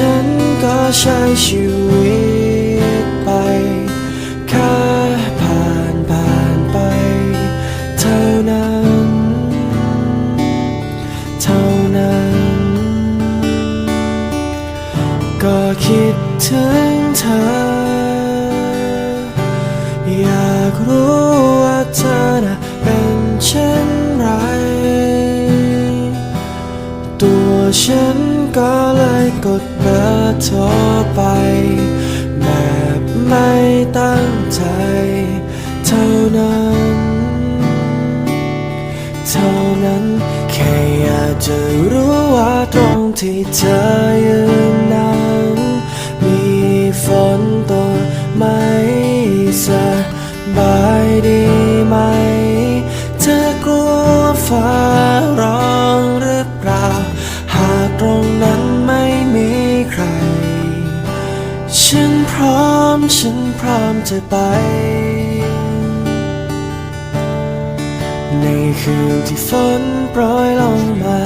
ฉันก็ใช้ชีวิตไปแค่ผ่านผ่านไป เท่านั้น เท่านั้น ก็คิดถึงเธอ อยากรู้ว่าเธอนะเป็นเช่นไร ตัวฉันก็เลยกด เธอไป แบบไม่ตั้งใจเท่านั้น เท่านั้นแค่อยากจะรู้ว่าตรงที่เธอยืนนั้นมีฝนตกไหมสบายดีไหม ฉันพร้อม ฉันพร้อมจะไป ในคืนที่ฝนโปรยลงมา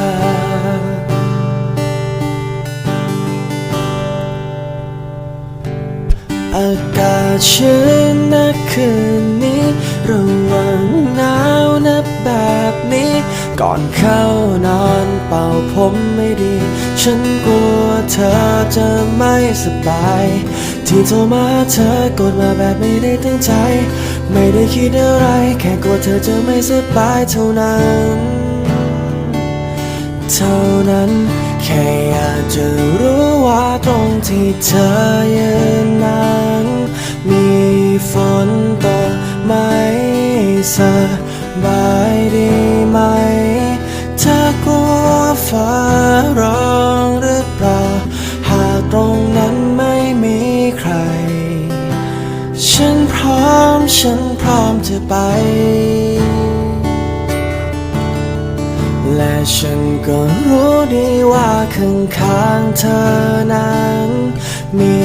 อากาศชื้นนักคืนนี้ระวังหนาวนับแบบนี้ ก่อนเข้านอนเป่าผมไม่ดี ฉันกลัว เธอจะไม่สบาย ที่โทรมาเธอกดมาแบบไม่ได้ตั้งใจ ไม่ได้คิดอะไร แค่กลัวเธอจะไม่สบายเท่านั้น เท่านั้น แค่อยากจะรู้ว่าตรงที่เธอยืนนั้น มีฝนตกไหมสบ ฉันพร้อม ฉันพร้อมจะไป และฉันก็รู้ดีว่าข้างข้างเธอนั้น มี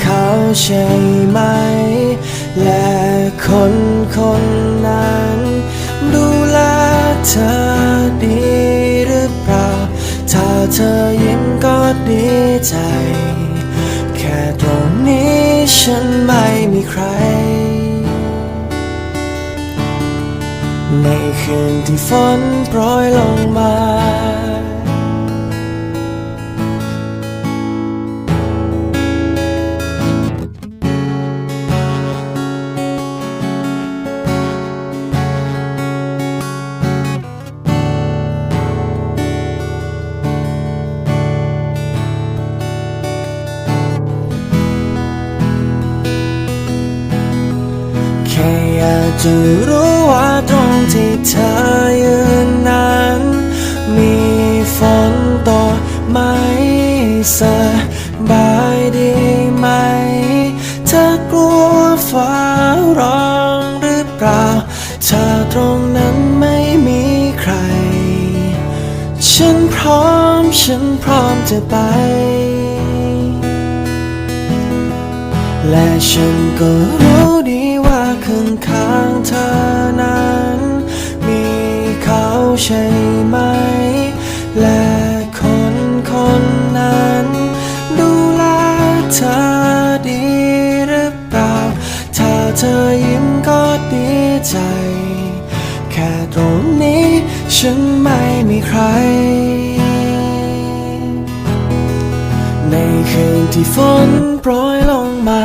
เขาใช่ไหม และคนคนนั้น ดูแลเธอดีหรือเปล่า ถ้าเธอยิ้มก็ดีใจ ฉันไม่มีใคร ในคืนที่ฝนโปรยลงมา อยากจะรู้ว่าตรงที่เธอยืนนั้น มีฝนตกไหมสบายดีไหม เธอกลัวฟ้าร้องหรือเปล่าถ้าตรงนั้นไม่มีใคร ฉันพร้อมฉันพร้อมจะไปและฉันก็รู้ดีว่า ข้างๆเธอนั้น มีเขาใช่ไหม และคนคนนั้น ดูแลเธอดีหรือเปล่า ถ้าเธอยิ้มก็ดีใจ แค่ตรงนี้ฉันไม่มีใคร ในคืนที่ฝนโปรยลงมา